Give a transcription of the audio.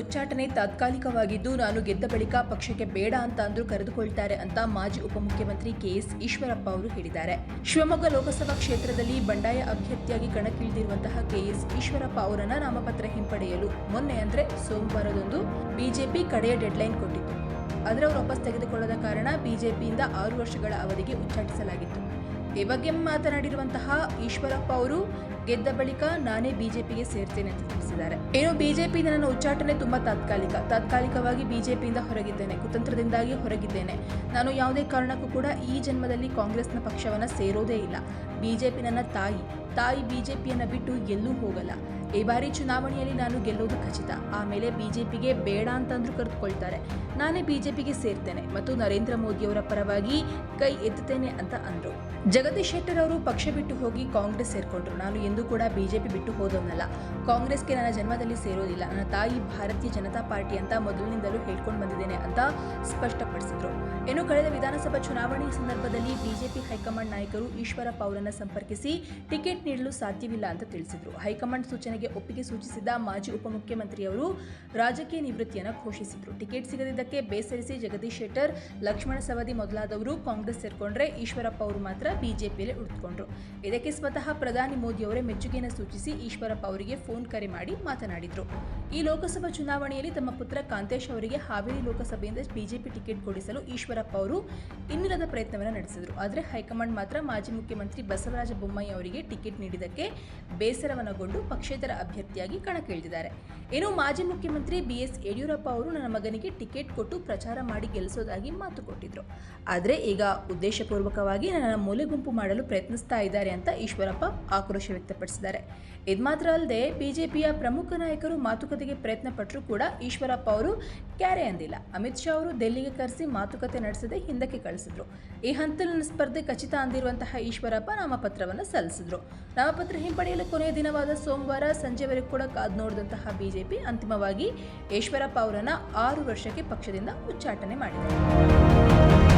ಉಚ್ಚಾಟನೆ ತಾತ್ಕಾಲಿಕವಾಗಿದ್ದು, ನಾನು ಗೆದ್ದ ಬಳಿಕ ಪಕ್ಷಕ್ಕೆ ಬೇಡ ಅಂತ ಅಂದ್ರೂ ಕರೆದುಕೊಳ್ತಾರೆ ಅಂತ ಮಾಜಿ ಉಪಮುಖ್ಯಮಂತ್ರಿ ಕೆಎಸ್ ಈಶ್ವರಪ್ಪ ಅವರು ಹೇಳಿದ್ದಾರೆ. ಶಿವಮೊಗ್ಗ ಲೋಕಸಭಾ ಕ್ಷೇತ್ರದಲ್ಲಿ ಬಂಡಾಯ ಅಭ್ಯರ್ಥಿಯಾಗಿ ಕಣಕ್ಕಿಳಿದಿರುವಂತಹ ಕೆಎಸ್ ಈಶ್ವರಪ್ಪ ಅವರನ್ನ ನಾಮಪತ್ರ ಹಿಂಪಡೆಯಲು ಮೊನ್ನೆ ಅಂದ್ರೆ ಸೋಮವಾರದಂದು ಬಿಜೆಪಿ ಕಡೆಯ ಡೆಡ್ಲೈನ್ ಕೊಟ್ಟಿತ್ತು. ಆದರೆ ಅವರು ವಾಪಸ್ ತೆಗೆದುಕೊಳ್ಳದ ಕಾರಣ ಬಿಜೆಪಿಯಿಂದ ಆರು ವರ್ಷಗಳ ಅವಧಿಗೆ ಉಚ್ಚಾಟಿಸಲಾಗಿತ್ತು. ಈ ಬಗ್ಗೆ ಮಾತನಾಡಿರುವಂತಹ ಈಶ್ವರಪ್ಪ ಅವರು ಗೆದ್ದ ಬಳಿಕ ನಾನೇ ಬಿಜೆಪಿಗೆ ಸೇರ್ತೇನೆ ಅಂತ ತಿಳಿಸಿದ್ದಾರೆ. ಏನು ಬಿಜೆಪಿ ನನ್ನ ಉಚ್ಚಾಟನೆ ತುಂಬಾ ತಾತ್ಕಾಲಿಕ. ತಾತ್ಕಾಲಿಕವಾಗಿ ಬಿಜೆಪಿಯಿಂದ ಹೊರಗಿದ್ದೇನೆ. ಕುತಂತ್ರದಿಂದಾಗಿ ಹೊರಗಿದ್ದೇನೆ. ನಾನು ಯಾವುದೇ ಕಾರಣಕ್ಕೂ ಕೂಡ ಈ ಜನ್ಮದಲ್ಲಿ ಕಾಂಗ್ರೆಸ್ನ ಪಕ್ಷವನ್ನ ಸೇರೋದೇ ಇಲ್ಲ. ಬಿಜೆಪಿ ನನ್ನ ತಾಯಿ. ತಾಯಿ ಬಿಜೆಪಿಯನ್ನು ಬಿಟ್ಟು ಎಲ್ಲೂ ಹೋಗಲ್ಲ. ಈ ಬಾರಿ ಚುನಾವಣೆಯಲ್ಲಿ ನಾನು ಗೆಲ್ಲೋದು ಖಚಿತ. ಆಮೇಲೆ ಬಿಜೆಪಿಗೆ ಬೇಡ ಅಂತಂದ್ರೂ ಕರೆದುಕೊಳ್ತಾರೆ. ನಾನೇ ಬಿಜೆಪಿಗೆ ಸೇರ್ತೇನೆ ಮತ್ತು ನರೇಂದ್ರ ಮೋದಿಯವರ ಪರವಾಗಿ ಕೈ ಎತ್ತುತ್ತೇನೆ ಅಂತ ಅಂದರು. ಜಗದೀಶ್ ಶೆಟ್ಟರ್ ಅವರು ಪಕ್ಷ ಬಿಟ್ಟು ಹೋಗಿ ಕಾಂಗ್ರೆಸ್ ಸೇರಿಕೊಂಡ್ರು. ನಾನು ಎಂದೂ ಕೂಡ ಬಿಜೆಪಿ ಬಿಟ್ಟು ಹೋದವನಲ್ಲ. ಕಾಂಗ್ರೆಸ್ಗೆ ನನ್ನ ಜನ್ಮದಲ್ಲಿ ಸೇರೋದಿಲ್ಲ. ನನ್ನ ತಾಯಿ ಭಾರತೀಯ ಜನತಾ ಪಾರ್ಟಿ ಅಂತ ಮೊದಲಿನಿಂದಲೂ ಹೇಳ್ಕೊಂಡು ಬಂದಿದ್ದೇನೆ ಅಂತ ಸ್ಪಷ್ಟಪಡಿಸಿದ್ರು. ಇನ್ನು ಕಳೆದ ವಿಧಾನಸಭಾ ಚುನಾವಣೆ ಸಂದರ್ಭದಲ್ಲಿ ಬಿಜೆಪಿ ಹೈಕಮಾಂಡ್ ನಾಯಕರು ಈಶ್ವರಪ್ಪ ಅವರನ್ನು ಸಂಪರ್ಕಿಸಿ ಟಿಕೆಟ್ ನೀಡಲು ಸಾಧ್ಯವಿಲ್ಲ ಅಂತ ತಿಳಿಸಿದರು. ಹೈಕಮಾಂಡ್ ಸೂಚನೆಗೆ ಒಪ್ಪಿಗೆ ಸೂಚಿಸಿದ ಮಾಜಿ ಉಪಮುಖ್ಯಮಂತ್ರಿಯವರು ರಾಜಕೀಯ ನಿವೃತ್ತಿಯನ್ನು ಘೋಷಿಸಿದರು. ಟಿಕೆಟ್ ಸಿಗದಿದ್ದಕ್ಕೆ ಬೇಸರಿಸಿ ಜಗದೀಶ್ ಶೆಟ್ಟರ್, ಲಕ್ಷ್ಮಣ ಸವದಿ ಮೊದಲಾದವರು ಕಾಂಗ್ರೆಸ್ ಸೇರ್ಕೊಂಡ್ರೆ ಈಶ್ವರಪ್ಪ ಅವರು ಮಾತ್ರ ಬಿಜೆಪಿಯಲ್ಲಿ ಉಳಿದುಕೊಂಡ್ರು. ಇದಕ್ಕೆ ಸ್ವತಃ ಪ್ರಧಾನಿ ಮೋದಿ ಅವರೇ ಮೆಚ್ಚುಗೆಯನ್ನು ಸೂಚಿಸಿ ಈಶ್ವರಪ್ಪ ಅವರಿಗೆ ಫೋನ್ ಕರೆ ಮಾಡಿ ಮಾತನಾಡಿದರು. ಈ ಲೋಕಸಭಾ ಚುನಾವಣೆಯಲ್ಲಿ ತಮ್ಮ ಪುತ್ರ ಕಾಂತೇಶ್ ಅವರಿಗೆ ಹಾವೇರಿ ಲೋಕಸಭೆಯಿಂದ ಬಿಜೆಪಿ ಟಿಕೆಟ್ ಕೊಡಿಸಲು ಈಶ್ವರಪ್ಪ ಅವರು ಇನ್ನಿಲ್ಲದ ಪ್ರಯತ್ನವನ್ನು ನಡೆಸಿದರು. ಆದರೆ ಹೈಕಮಾಂಡ್ ಮಾತ್ರ ಮಾಜಿ ಮುಖ್ಯಮಂತ್ರಿ ಬಸವರಾಜ ಬೊಮ್ಮಾಯಿ ಅವರಿಗೆ ಟಿಕೆಟ್ ನೀಡಿದ್ದಕ್ಕೆ ಬೇಸರವನಗೊಂಡು ಪಕ್ಷೇತರ ಅಭ್ಯರ್ಥಿಯಾಗಿ ಕಣಕ್ಕಿಳಿದಿದ್ದಾರೆ. ಇನ್ನು ಮಾಜಿ ಮುಖ್ಯಮಂತ್ರಿ ಬಿ ಎಸ್ ಯಡಿಯೂರಪ್ಪ ಅವರು ನನ್ನ ಮಗನಿಗೆ ಟಿಕೆಟ್ ಕೊಟ್ಟು ಪ್ರಚಾರ ಮಾಡಿ ಗೆಲ್ಲಿಸೋದಾಗಿ ಮಾತು ಕೊಟ್ಟಿದ್ರು. ಆದರೆ ಈಗ ಉದ್ದೇಶಪೂರ್ವಕವಾಗಿ ನನ್ನ ಮೂಲೆ ಗುಂಪು ಮಾಡಲು ಪ್ರಯತ್ನಿಸ್ತಾ ಇದ್ದಾರೆ ಅಂತ ಈಶ್ವರಪ್ಪ ಆಕ್ರೋಶ ವ್ಯಕ್ತಪಡಿಸಿದ್ದಾರೆ. ಇದು ಮಾತ್ರ ಅಲ್ಲದೆ ಬಿಜೆಪಿಯ ಪ್ರಮುಖ ನಾಯಕರು ಮಾತುಕತೆಗೆ ಪ್ರಯತ್ನ ಪಟ್ಟರೂ ಕೂಡ ಈಶ್ವರಪ್ಪ ಅವರು ಕ್ಯಾರೆ ಅಂದಿಲ್ಲ. ಅಮಿತ್ ಶಾ ಅವರು ದೆಲ್ಲಿಗೆ ಕರೆಸಿ ಮಾತುಕತೆ ನಡೆಸದೆ ಹಿಂದಕ್ಕೆ ಕಳಿಸಿದ್ರು. ಈ ಹಂತಲಿನ ಸ್ಪರ್ಧೆ ಖಚಿತ ಅಂದಿರುವಂತಹ ಈಶ್ವರಪ್ಪ ನಾಮಪತ್ರವನ್ನು ಸಲ್ಲಿಸಿದ್ರು. ನಾಮಪತ್ರ ಹಿಂಪಡೆಯಲು ಕೊನೆಯ ದಿನವಾದ ಸೋಮವಾರ ಸಂಜೆವರೆಗೂ ಕೂಡ ಕಾದು ನೋಡಿದಂತಹ ಬಿಜೆಪಿ ಅಂತಿಮವಾಗಿ ಈಶ್ವರಪ್ಪ ಅವರನ್ನ ಆರು ವರ್ಷಕ್ಕೆ ಪಕ್ಷದಿಂದ ಉಚ್ಚಾಟನೆ ಮಾಡಿದೆ.